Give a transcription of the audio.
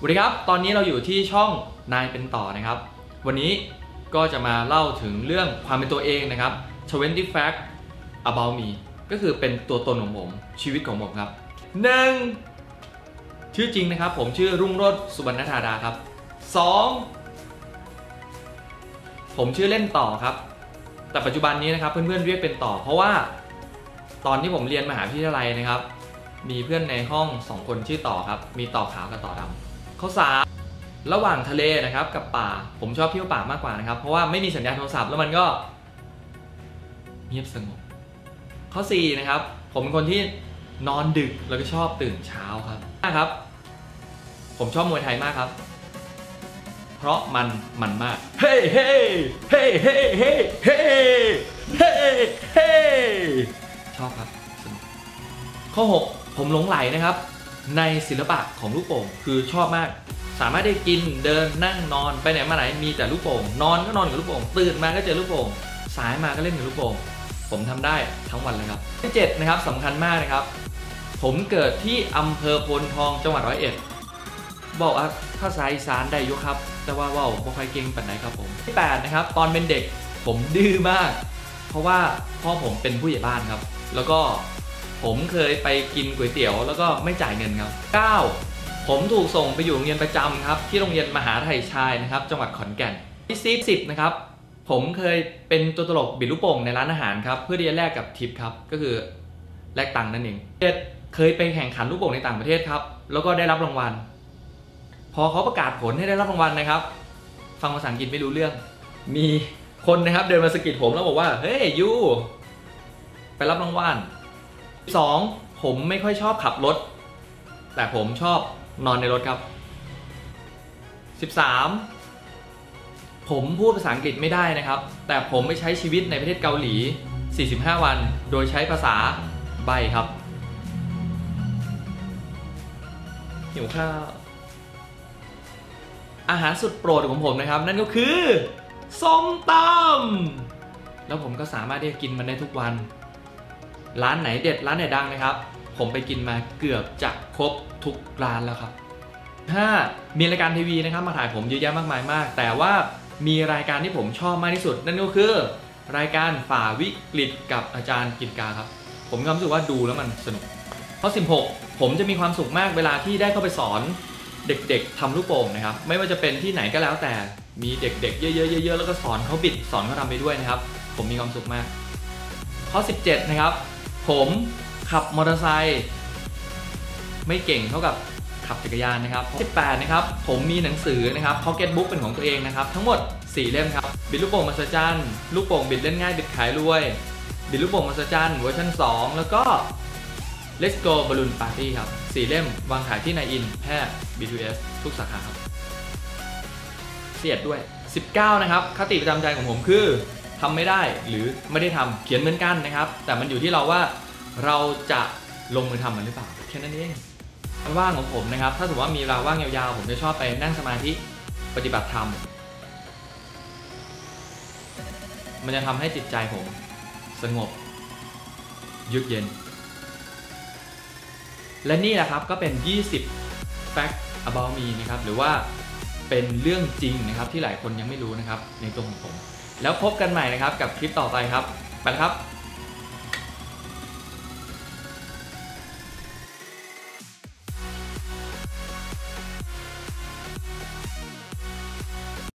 สวัสดีครับ ตอนนี้เราอยู่ที่ช่องนายเป็นต่อนะครับ วันนี้ก็จะมาเล่าถึงเรื่องความเป็นตัวเองนะครับ 20 fact about me ก็คือเป็นตัวตนของผมชีวิตของผมครับหนึ่งชื่อจริงนะครับ ผมชื่อรุ่งโรจน์สุบรรณธาดาครับสองผมชื่อเล่นต่อครับ แต่ปัจจุบันนี้นะครับเพื่อนๆเรียกเป็นต่อ เพราะว่าตอนที่ผมเรียนมหาวิทยาลัยนะครับ มีเพื่อนในห้องสองคนชื่อต่อครับ มีต่อขาวกับต่อดำ ข้อสามระหว่างทะเลนะครับกับป่าผมชอบเที่ยวป่ามากกว่านะครับ เพราะว่าไม่มีสัญญาณโทรศัพท์แล้วมันก็เงียบสงบ ข้อ4นะครับผมเป็นคนที่นอนดึกแล้วก็ชอบตื่นเช้าครับนะครับ ผมชอบมวยไทยมากครับ เพราะมันมันมาก เฮ้เฮ้เฮ้เฮ้เฮ้เฮ้เฮ้เฮ้ชอบครับสนุกข้อ 6 ผมหลงไหลนะครับ ในศิลปะของลูกโป่งคือชอบมาก สามารถได้กินเดินนั่งนอนไปไหนมาไหนมีแต่ลูกโป่งนอนก็นอนกับลูกโป่งตื่นมาก็เจอลูกโป่งสายมาก็เล่นกับลูกโป่งผมทำได้ทั้งวันเลยครับที่7นะครับสำคัญมากนะครับ ผมเกิดที่อำเภอโพนทองจังหวัดร้อยเอ็ดบอกว่าภาษาอีสานได้ยุครับ แต่ว่าว่าบ่ค่อยเก่งปานไหนครับผมที่8นะครับตอนเป็นเด็กผมดื้อมาก เพราะว่าพ่อผมเป็นผู้ใหญ่บ้านครับ แล้วก็ ผมเคยไปกินก๋วยเตี๋ยวแล้วก็ไม่จ่ายเงินครับ 9 ผมถูกส่งไปอยู่โรงเรียนประจำครับ ที่โรงเรียนมหาไทยชายนะครับ จังหวัดขอนแก่นที่ซีสิบนะครับ ผมเคยเป็นตัวตลกบิดลูกโป่งในร้านอาหารครับ เพื่อที่จะแลกกับทิปครับ ก็คือแลกตังค์นั่นเองเจ็ดเคยไปแข่งขันลูกโป่งในต่างประเทศครับ แล้วก็ได้รับรางวัล พอเขาประกาศผลให้ได้รับรางวัลนะครับ ฟังภาษาอังกฤษไม่รู้เรื่อง มีคนนะครับเดินมาสกิดผมแล้วบอกว่า เฮ้ยยู ไปรับรางวัล สองผมไม่ค่อยชอบขับรถ แต่ผมชอบนอนในรถครับ 13 ผมพูดภาษาอังกฤษไม่ได้นะครับ แต่ผมไปใช้ชีวิตในประเทศเกาหลี 45 วัน โดยใช้ภาษาใบครับ หิวข้าว อาหารสุดโปรดของผมนะครับ นั่นก็คือส้มตำแล้วผมก็สามารถที่จะกินมันได้ทุกวัน ร้านไหนเด็ดร้านไหนดังนะครับ ผมไปกินมาเกือบจะครบทุกร้านแล้วครับ ถ้ามีรายการทีวีนะครับมาถ่ายผมเยอะแยะมากมายมาก แต่ว่ามีรายการที่ผมชอบมากที่สุด นั่นก็คือ รายการฝ่าวิกฤตกับอาจารย์กินกาครับ ผมมีความรู้สึกว่าดูแล้วมันสนุก ข้อ 16 ผมจะมีความสุขมากเวลาที่ได้เข้าไปสอนเด็กๆทำลูกโป่งนะครับ ไม่ว่าจะเป็นที่ไหนก็แล้วแต่มีเด็กๆ เยอะๆเยอะๆแล้วก็สอนเขาบิดสอนเขาทำไปด้วยนะครับ ผมมีความสุขมาก ข้อ 17 นะครับ ผมขับมอเตอร์ไซค์ไม่เก่งเท่ากับขับจักรยานนะครับ18นะครับ ผมมีหนังสือนะครับ Pocket Book เป็นของตัวเองนะครับ ทั้งหมด 4 เล่มครับ บิดลูกโป่งมาสจันลูกโป่งบิดเล่นง่ายบิดขายรวย บิดลูกโป่งมาสจันเวอร์ชัน2 แล้วก็ Let's Go Balloon Party ครับ 4 เล่มวางขายที่นายอินแพทย์ B2S ทุกสาขาครับเสียดด้วย 19 นะครับคติประจำใจของผมคือ ทำไม่ได้หรือไม่ได้ทำเขียนเหมือนกันนะครับ แต่มันอยู่ที่เราว่าเราจะลงมือทำมันหรือเปล่าแค่นั้นเองว่างของผมนะครับ ถ้าสมมติว่ามีเวลาว่างยาวๆ ผมจะชอบไปนั่งสมาธิปฏิบัติธรรม มันจะทำให้จิตใจผมสงบเยือกเย็น และนี่แหละครับก็เป็น 20 fact about me นะครับ หรือว่าเป็นเรื่องจริงนะครับที่หลายคนยังไม่รู้นะครับในตัวของผม แล้วพบกันใหม่นะครับกับคลิปต่อไปครับ ไปแล้วครับ